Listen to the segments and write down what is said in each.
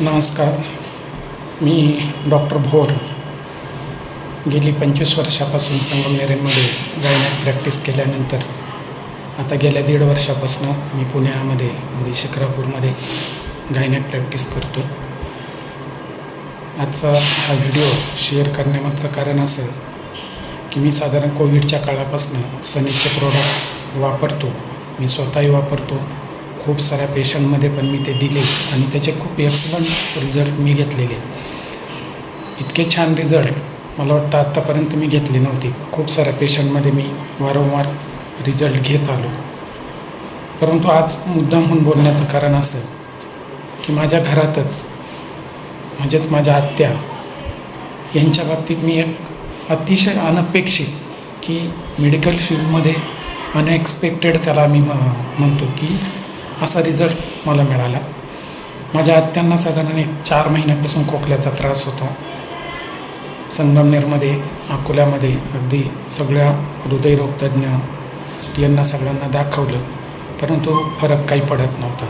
नमस्कार. मी डॉक्टर भोर. गेली पंचवीस वर्षापासून संगमनेरमध्ये गायनात प्रॅक्टिस केल्यानंतर आता गेल्या दीड वर्षापासून मी पुण्यामध्ये म्हणजे शिक्रापूरमध्ये गायनात प्रॅक्टिस करतो आजचा हा व्हिडिओ शेअर करण्यामागचं कारण असं की मी साधारण कोविडच्या काळापासून सनीचे प्रोडक्ट वापरतो. मी स्वतःही वापरतो. खूप साऱ्या पेशंटमध्ये पण मी ते दिले आणि त्याचे खूप एक्सलंट रिझल्ट मी घेतलेले. इतके छान रिझल्ट मला वाटतं आत्तापर्यंत मी घेतले नव्हते. खूप साऱ्या पेशंटमध्ये मी वारंवार रिझल्ट घेत आलो. परंतु आज मुद्दामहून बोलण्याचं कारण असं की माझ्या घरातच म्हणजेच माझ्या आत्या यांच्या बाबतीत मी एक अतिशय अनपेक्षित की मेडिकल फील्डमध्ये अनएक्सपेक्टेड त्याला मी म- म्हणतो की असा रिझल्ट मला मिळाला. माझ्या आत्यांना साधारण एक चार महिन्यापासून खोकल्याचा त्रास होता. संगमनेरमध्ये अकोल्यामध्ये अगदी सगळ्या हृदयरोगतज्ञ यांना सगळ्यांना दाखवलं परंतु फरक काही पडत नव्हता.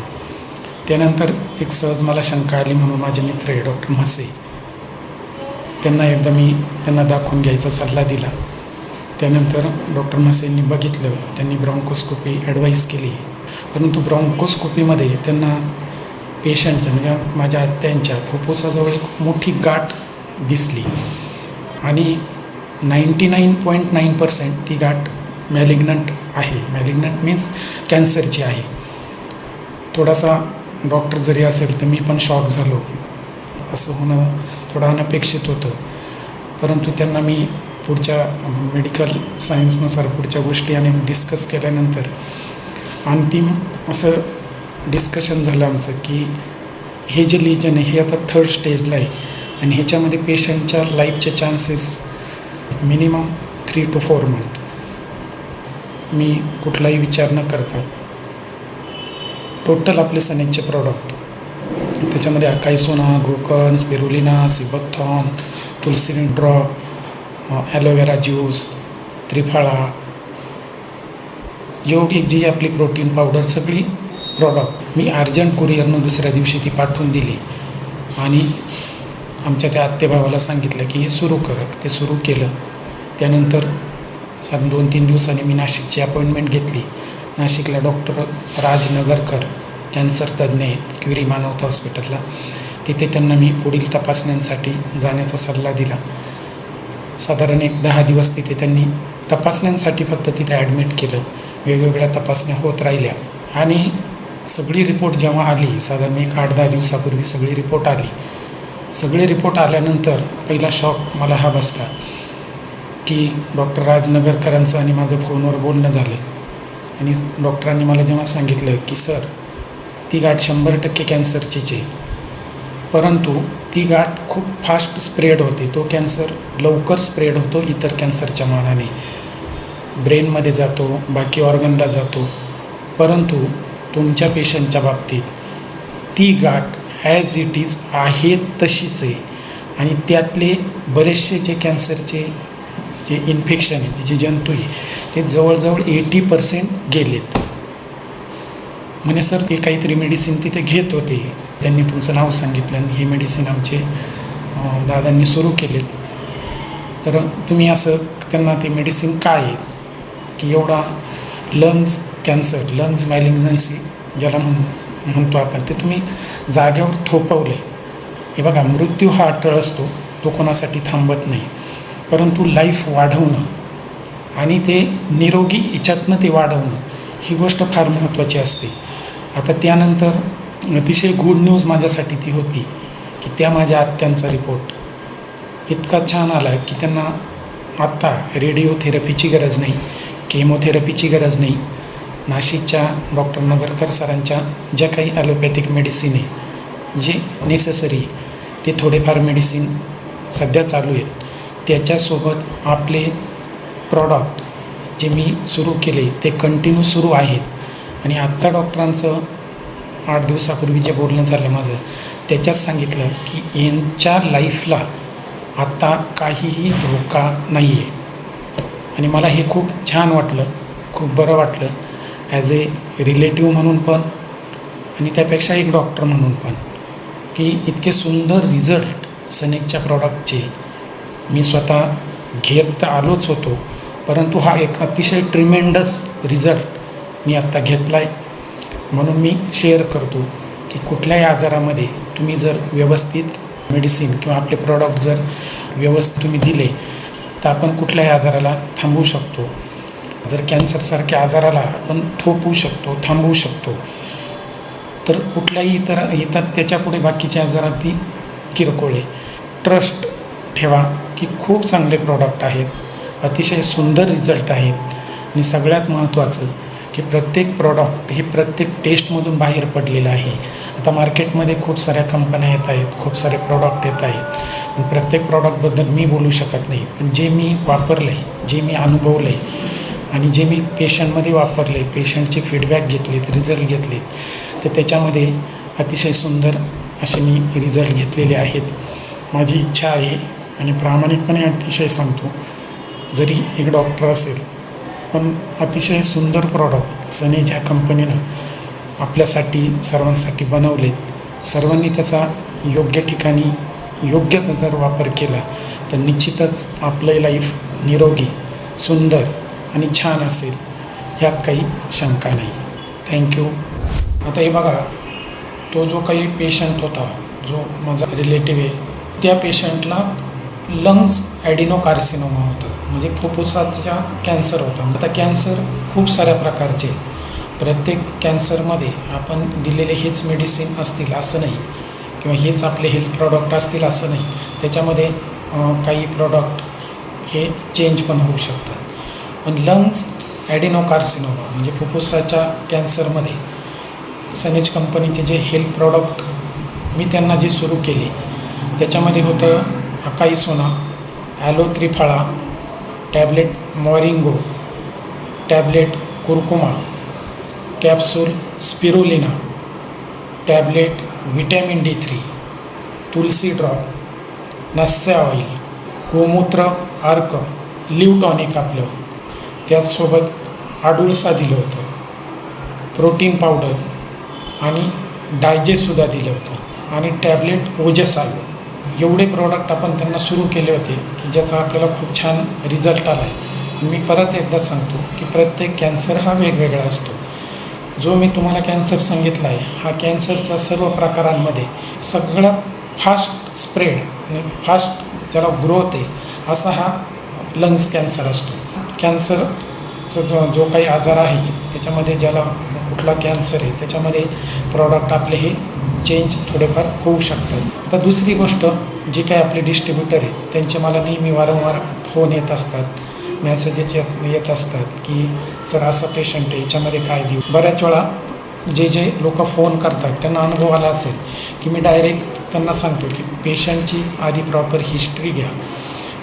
त्यानंतर एक सहज मला शंका आली म्हणून माझे मित्र आहे डॉक्टर म्हसे त्यांना एकदा मी त्यांना दाखवून घ्यायचा सल्ला दिला. त्यानंतर डॉक्टर म्हसेंनी बघितलं त्यांनी ब्रॉन्कोस्कोपी ॲडवाईस केली. परंतु ब्रॉन्कोस्कोपीमध्ये त्यांना पेशंटच्या म्हणजे माझ्या आत्यांच्या फुफ्फुसाजवळ एक मोठी गाठ दिसली. आणि ninety nine point nine percent ती गाठ मॅलिग्नंट आहे. मॅलिग्नंट मीन्स कॅन्सरची आहे. थोडासा डॉक्टर जरी असेल तर मी पण शॉक झालो. असं होणं थोडं अनपेक्षित होतं. परंतु त्यांना मी पुढच्या मेडिकल सायन्सनुसार पुढच्या गोष्टी आणि डिस्कस केल्यानंतर अंतिम असं डिस्कशन झालं आमचं की हे जे लिजन आहे हे आता थर्ड स्टेजला आहे. आणि ह्याच्यामध्ये पेशंटच्या लाईफचे chances minimum three two four month मी कुठलाही विचार न करता टोटल आपले सनेजचे प्रॉडक्ट त्याच्यामध्ये अकाई सोना Gokan spirulina seabuckthorn tulsi drop aloe vera juice triphala जेवढी जी आपली प्रोटीन पावडर सगळी प्रॉडक्ट मी अर्जंट कुरिअरनं दुसऱ्या दिवशी ती पाठवून दिली. आणि आमच्या त्या आत्तेभावाला सांगितलं की हे सुरू कर. ते सुरू केलं. त्यानंतर साधारण दोन तीन दिवसांनी मी नाशिकची अपॉइंटमेंट घेतली. नाशिकला डॉक्टर राज नगरकर कॅन्सर तज्ज्ञ आहेत क्युरी मानवता हॉस्पिटलला तिथे त्यांना मी पुढील तपासण्यांसाठी जाण्याचा सल्ला दिला. साधारण एक दहा दिवस तिथे त्यांनी तपासण्यांसाठी फक्त तिथे ॲडमिट केलं. वेगवेगळ्या तपासण्या होत राहिल्या. आणि सगळी रिपोर्ट जेव्हा आली साधारण एक आठ दहा दिवसापूर्वी सगळी रिपोर्ट आली. सगळे रिपोर्ट आल्यानंतर पहिला शॉक मला हा बसला की डॉक्टर राजनगरकरांचं आणि माझं फोनवर बोलणं झालं. आणि डॉक्टरांनी मला जेव्हा सांगितलं की सर ती गाठ शंभर टक्के कॅन्सरचीच आहे. परंतु ती गाठ खूप फास्ट स्प्रेड होते. तो कॅन्सर लवकर स्प्रेड होतो इतर कॅन्सरच्या मानाने. ब्रेनमध्ये जातो बाकी ऑर्गनला जातो. परंतु तुमच्या पेशंटच्या बाबतीत ती गाठ ॲज इट इज आहे तशीच आहे. आणि त्यातले बरेचसे जे कॅन्सरचे जे इन्फेक्शन आहे जे जंतू आहे ते जवळजवळ एटी पर्सेंट गेलेत. म्हणे सर ते काहीतरी मेडिसिन तिथे घेत होते. त्यांनी तुमचं नाव सांगितलं आणि हे मेडिसिन आमचे दादांनी सुरू केलेत. तर तुम्ही असं त्यांना ते मेडिसिन काय आहे? की एवढा लंग्स कॅन्सर लंग्स मॅलिग्नन्सी ज्याला म्हण म्हणतो आपण ते तुम्ही जाग्यावर थोपवलं आहे हे बघा मृत्यू हा अटळ असतो तो कोणासाठी थांबत नाही. परंतु लाईफ वाढवणं आणि ते निरोगी याच्यातनं ते वाढवणं ही गोष्ट फार महत्त्वाची असते. आता त्यानंतर अतिशय गुड न्यूज माझ्यासाठी ती होती की त्या माझ्या आत्यांचा रिपोर्ट इतका छान आला की त्यांना आत्ता रेडिओथेरपीची गरज नाही. केमोथेरपीची गरज नाही. नाशिकच्या डॉक्टर नगरकर सरांच्या ज्या काही ॲलोपॅथिक मेडिसिन आहे जे नेसेसरी ते थोडेफार मेडिसिन सध्या चालू आहेत. त्याच्यासोबत आपले प्रॉडक्ट जे मी सुरू केले ते कंटिन्यू सुरू आहेत. आणि आत्ता डॉक्टरांचं आठ दिवसापूर्वी जे बोलणं झालं माझं त्याच्यात सांगितलं की यांच्या लाईफला आत्ता काहीही धोका नाही आहे आणि मला हे खूप छान वाटलं खूप बरं वाटलं. ॲज ए रिलेटिव्ह म्हणून पण आणि त्यापेक्षा एक डॉक्टर म्हणून पण की इतके सुंदर रिझल्ट सनेकच्या प्रॉडक्टचे मी स्वतः घेत तर आलोच होतो परंतु हा एक अतिशय ट्रिमेंडस रिझल्ट मी आत्ता घेतला आहे म्हणून मी शेअर करतो की कुठल्याही आजारामध्ये तुम्ही जर व्यवस्थित मेडिसिन किंवा आपले प्रॉडक्ट जर व्यवस्थित तुम्ही दिले तर आपण कुठल्याही आजाराला थांबवू शकतो. जर कॅन्सरसारख्या आजाराला आपण थोपवू शकतो थांबवू शकतो तर कुठल्याही इतर इतर त्याच्यापुढे बाकीच्या आजारात ती किरकोळ आहे. ट्रस्ट ठेवा की खूप चांगले प्रॉडक्ट आहेत अतिशय सुंदर रिझल्ट आहेत. आणि सगळ्यात महत्त्वाचं की प्रत्येक प्रॉडक्ट हे प्रत्येक टेस्टमधून बाहेर पडलेलं आहे. आता मार्केटमध्ये खूप साऱ्या कंपन्या येत आहेत खूप सारे प्रॉडक्ट येत आहेत. प्रत्येक प्रॉडक्टबद्दल मी बोलू शकत नाही. पण जे मी वापरलं आहे जे मी अनुभवलं आहे आणि जे मी पेशंटमध्ये वापरले पेशंटचे फीडबॅक घेतलेत रिझल्ट घेतलेत तर त्याच्यामध्ये अतिशय सुंदर असे मी रिझल्ट घेतलेले आहेत. माझी इच्छा आहे आणि प्रामाणिकपणे अतिशय सांगतो जरी एक डॉक्टर असेल पण अतिशय सुंदर प्रॉडक्ट सनेज ह्या कंपनीनं आपल्यासाठी सर्वांसाठी बनवलेत सर्वांनी त्याचा योग्य ठिकाणी योग्य जर वापर केला तर निश्चितच आपलं लाईफ निरोगी सुंदर आणि छान असेल यात काही शंका नाही. थँक्यू आता हे बघा तो जो काही पेशंट होता जो माझा रिलेटिव्ह आहे त्या पेशंटला लंग्स ॲडिनो कार्सिनोमा होतं. म्हणजे फुफ्फुसाचा कॅन्सर होता. आता कॅन्सर खूप साऱ्या प्रकारचे प्रत्येक कॅन्सरमध्ये आपण दिलेले हेच मेडिसिन असतील असं नाही. किंवा हेच आपले हेल्थ प्रॉडक्ट असतील असं नाही. त्याच्यामध्ये काही प्रॉडक्ट हे चेंज पण होऊ शकतात. पण लंग्स ॲडिनो कार्सिनोमा म्हणजे फुफ्फुसाच्या कॅन्सरमध्ये सनेज कंपनीचे जे हेल्थ प्रॉडक्ट मी त्यांना जे सुरू केले त्याच्यामध्ये होतं अकाई सोना aloe triphala tablet moringa tablet curcuma capsule spirulina tablet vitamin D three tulsi drop नस्या oil गोमूत्र अर्क लिव टॉनिक आपलं. त्याचसोबत आडुळसा दिलं होतं प्रोटीन पावडर आणि डायजेस्टसुद्धा दिलं होतं. आणि टॅबलेट ओजस आलं एवढे प्रॉडक्ट आपण त्यांना सुरू केले होते की ज्याचा आपल्याला खूप छान रिझल्ट आला आहे मी परत एकदा सांगतो की प्रत्येक कॅन्सर हा वेगवेगळा असतो. जो मी तुम्हाला कॅन्सर सांगितला आहे हा कॅन्सरच्या सर्व प्रकारांमध्ये सगळ्यात फास्ट स्प्रेड आणि फास्ट ज्याला ग्रोथ आहे असा हा लंग्स कॅन्सर असतो. कॅन्सरचा जो जो काही आजार आहे त्याच्यामध्ये ज्याला कुठला कॅन्सर आहे त्याच्यामध्ये प्रॉडक्ट आपले हे चेंज थोडेफार होऊ शकतात. आता दुसरी गोष्ट जे काही आपले डिस्ट्रीब्युटर आहेत त्यांचे मला नेहमी वारंवार फोन येत असतात. मेसेजेस येत येत असतात की सर असा पेशंट आहे याच्यामध्ये काय देऊ? बऱ्याच वेळा जे जे लोक फोन करतात त्यांना अनुभव आला असेल की मी डायरेक्ट त्यांना सांगतो की पेशंटची आधी प्रॉपर हिस्ट्री घ्या.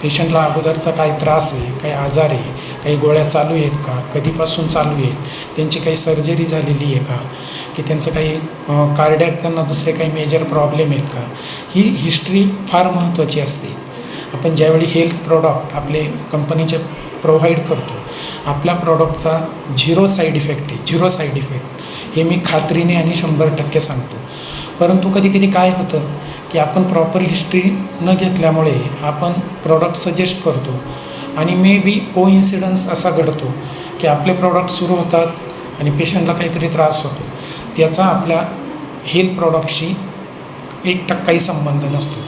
पेशंटला अगोदरचा काही त्रास आहे काही आजार आहे काही गोळ्या चालू आहेत का? कधीपासून चालू आहेत? त्यांची काही सर्जरी झालेली आहे का? की त्यांचं काही कार्डॅक त्यांना दुसरे काही मेजर प्रॉब्लेम आहेत का? ही हिस्ट्री फार महत्त्वाची असते. आपण ज्यावेळी हेल्थ प्रॉडक्ट आपले कंपनीचे प्रोव्हाइड करतो आपल्या प्रॉडक्टचा झिरो साईड इफेक्ट आहे. झिरो साईड इफेक्ट हे मी खात्रीने आणि शंभर टक्के सांगतो. परंतु कधी कधी काय होतं की आपण प्रॉपर हिस्ट्री न घेतल्यामुळे आपण प्रॉडक्ट सजेस्ट करतो आणि मे बी को इन्सिडन्स असा घडतो की आपले प्रॉडक्ट सुरू होतात आणि पेशंटला काहीतरी त्रास होतो. त्याचा आपल्या हेल्थ प्रॉडक्टशी एक टक्काही संबंध नसतो.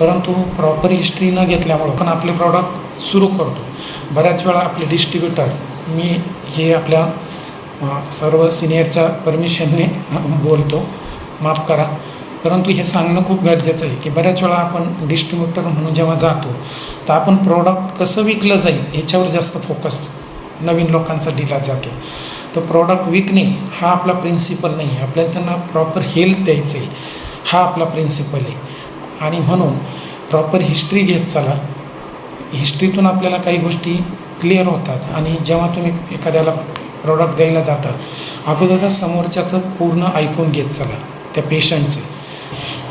परंतु प्रॉपर हिस्ट्री न घेतल्यामुळं आपण आपले प्रॉडक्ट सुरू करतो. बऱ्याच वेळा आपले डिस्ट्रीब्युटर मी हे आपल्या सर्व सिनियरच्या परमिशनने बोलतो. माफ करा. परंतु हे सांगणं खूप गरजेचं आहे की बऱ्याच वेळा आपण डिस्ट्रीब्युटर म्हणून जेव्हा जातो तर आपण प्रॉडक्ट कसं विकलं जाईल याच्यावर जास्त फोकस नवीन लोकांचा दिला जातो. तर प्रॉडक्ट विकणे हा आपला प्रिन्सिपल नाही आहे. आपल्याला त्यांना प्रॉपर हेल्थ द्यायचं आहे हा आपला प्रिन्सिपल आहे. आणि म्हणून प्रॉपर हिस्ट्री घेत चला. हिस्ट्रीतून आपल्याला काही गोष्टी क्लिअर होतात आणि जेव्हा तुम्ही एखाद्याला प्रॉडक्ट द्यायला जाता अगोदर समोरच्याचं पूर्ण ऐकून घेत चला त्या पेशंटचं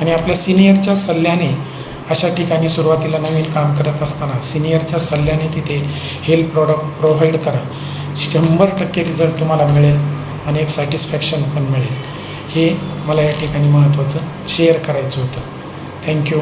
आणि आपल्या सिनियरच्या सल्ल्याने अशा ठिकाणी सुरुवातीला नवीन काम करत असताना सिनियरच्या सल्ल्याने तिथे हेल्थ प्रॉडक्ट प्रोव्हाइड करा. शंभर टक्के रिझल्ट तुम्हाला मिळेल आणि एक सॅटिस्फॅक्शन पण मिळेल. हे मला या ठिकाणी महत्त्वाचं शेअर करायचं होतं. थँक्यू